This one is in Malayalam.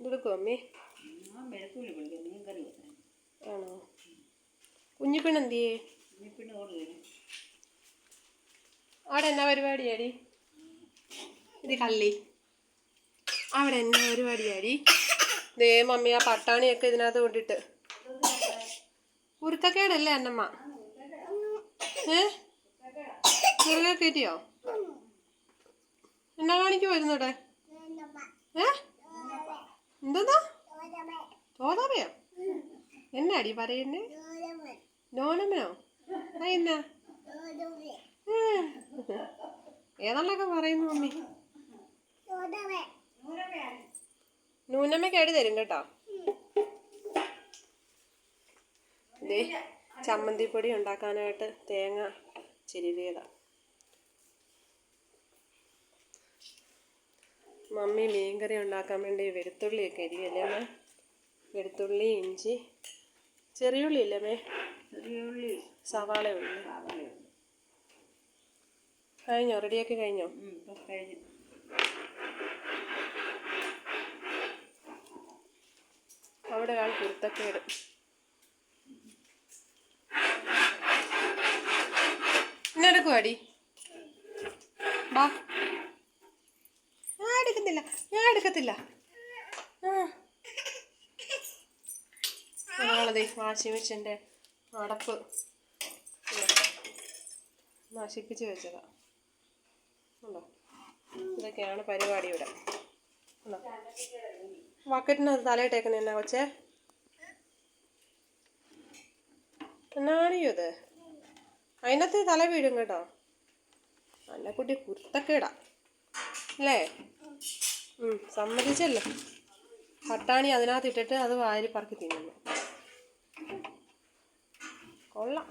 ഇതെടുക്കും അമ്മേ ആണോ? ഓട് വരും അവിടെ എന്നാ പരിപാടിയാടി ഇത് കള്ളി. അവിടെ എന്നാ പരിപാടിയാടി ദേ മമ്മി ആ പട്ടാണിയൊക്കെ ഇതിനകത്ത് കൊണ്ടിട്ട്. ഉരുത്തക്കേടല്ലേ അന്നമ്മ? ഏ? ചെറുകെ കയറ്റിയോ എന്നാ കാണിക്കുമോ ഇരുന്നോട്ടെ ഏ എന്താ തോതാമയോ എന്നാടി പറയുന്നേ? നോനമ്മനോ ആ എന്നാ. ഏതാണ്ടൊക്കെ പറയുന്നു മമ്മി നൂനമ്മക്ക് അടി തരും കേട്ടോ. ദേ ചമ്മന്തിപ്പൊടി ഉണ്ടാക്കാനായിട്ട് തേങ്ങ ചിരുവിയതാ. മമ്മി മീൻകറി ഉണ്ടാക്കാൻ വേണ്ടി വെളുത്തുള്ളിയൊക്കെ അരിയല്ലേ അമ്മ? വെളുത്തുള്ളി ഇഞ്ചി. ചെറിയുള്ളി അല്ലേ അമ്മേ? ചെറിയുള്ളി സവാള ഉള്ളി. കഴിഞ്ഞോ? റെഡിയാക്കി കഴിഞ്ഞോ? കഴിഞ്ഞു അവിടെ ആൾ കുരുത്തക്കേട് ഇന്നെടുക്കുവാടി ബാ. എടുക്കത്തില്ല. ഞാൻ എടുക്കത്തില്ല. ഞങ്ങളതേ വാഷിംഗ് മെഷീന്റെ അടപ്പ് നശിപ്പിച്ച് വെച്ചതാ. ഉണ്ടോ? ഇതൊക്കെയാണ് പരിപാടി ഇവിടെ ഉണ്ടോ ബക്കറ്റിനകത്ത് തലയിട്ടേക്കുന്ന എന്നാ കൊച്ചേ? എന്നാണിയോ ഇത് അതിനകത്ത് തല വീഴും കേട്ടോ. നല്ല കുട്ടി കുരുത്തക്കേടാ. അല്ലേ? സമ്മതിച്ചല്ലോ. പട്ടാണി അതിനകത്ത് ഇട്ടിട്ട് അത് വാരി പറക്കി തിന്നുന്നു. കൊള്ളാം.